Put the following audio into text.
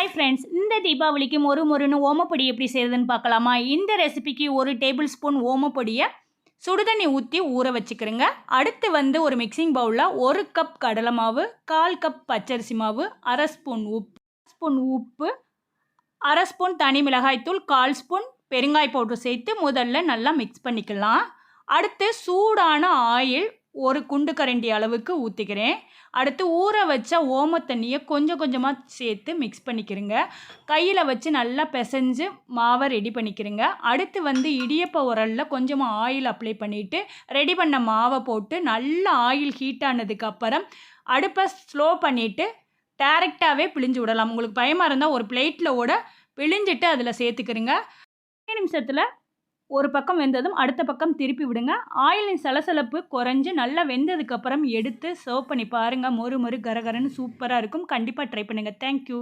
Hi friends இந்த தீபாவளிக்கு மொறு மொறுன்னு ஓமப்பொடி எப்படி செய்கிறதுன்னு பார்க்கலாமா? இந்த ரெசிபிக்கு ஒரு டேபிள் ஸ்பூன் ஓமப்பொடியை சுடுதண்ணி ஊற்றி ஊற வச்சுக்கிறேங்க. அடுத்து வந்து ஒரு மிக்சிங் பவுலில் ஒரு கப் கடலை மாவு கால் கப் பச்சரிசி மாவு அரை ஸ்பூன் உப்பு ஸ்பூன் உப்பு அரை ஸ்பூன் தனி மிளகாய்த்தூள் கால் ஸ்பூன் பெருங்காய் பவுடர் சேர்த்து முதல்ல நல்லா மிக்ஸ் பண்ணிக்கலாம். அடுத்து சூடான ஆயில் ஒரு குண்டு கரண்டி அளவுக்கு ஊற்றிக்கிறேன் அடுத்து ஊற வச்ச ஓம தண்ணியை கொஞ்சம் கொஞ்சமாக சேர்த்து மிக்ஸ் பண்ணிக்கிறேங்க. கையில் வச்சு நல்லா பிசைஞ்சு மாவை ரெடி பண்ணிக்கிறேங்க. அடுத்து வந்து இடியப்ப உரலில் கொஞ்சமாக ஆயில் அப்ளை பண்ணிவிட்டு ரெடி பண்ண மாவை போட்டு நல்லா ஆயில் ஹீட் ஆனதுக்கப்புறம் அடுப்பை ஸ்லோ பண்ணிவிட்டு டேரெக்டாகவே பிழிஞ்சு விடலாம். உங்களுக்கு பயமாக இருந்தால் ஒரு பிளேட்டில் கூட பிழிஞ்சிட்டு அதில் சேர்த்துக்கிறேங்க. நிமிஷத்தில் ஒரு பக்கம் வெந்ததும் அடுத்த பக்கம் திருப்பி விடுங்க. ஆயிலின் சலசலப்பு குறைஞ்சு நல்லா வெந்ததுக்கப்புறம் எடுத்து சர்வ் பண்ணி பாருங்கள் மொறு மொறு கரகரன்னு சூப்பராக இருக்கும். கண்டிப்பாக ட்ரை பண்ணுங்கள் தேங்க்யூ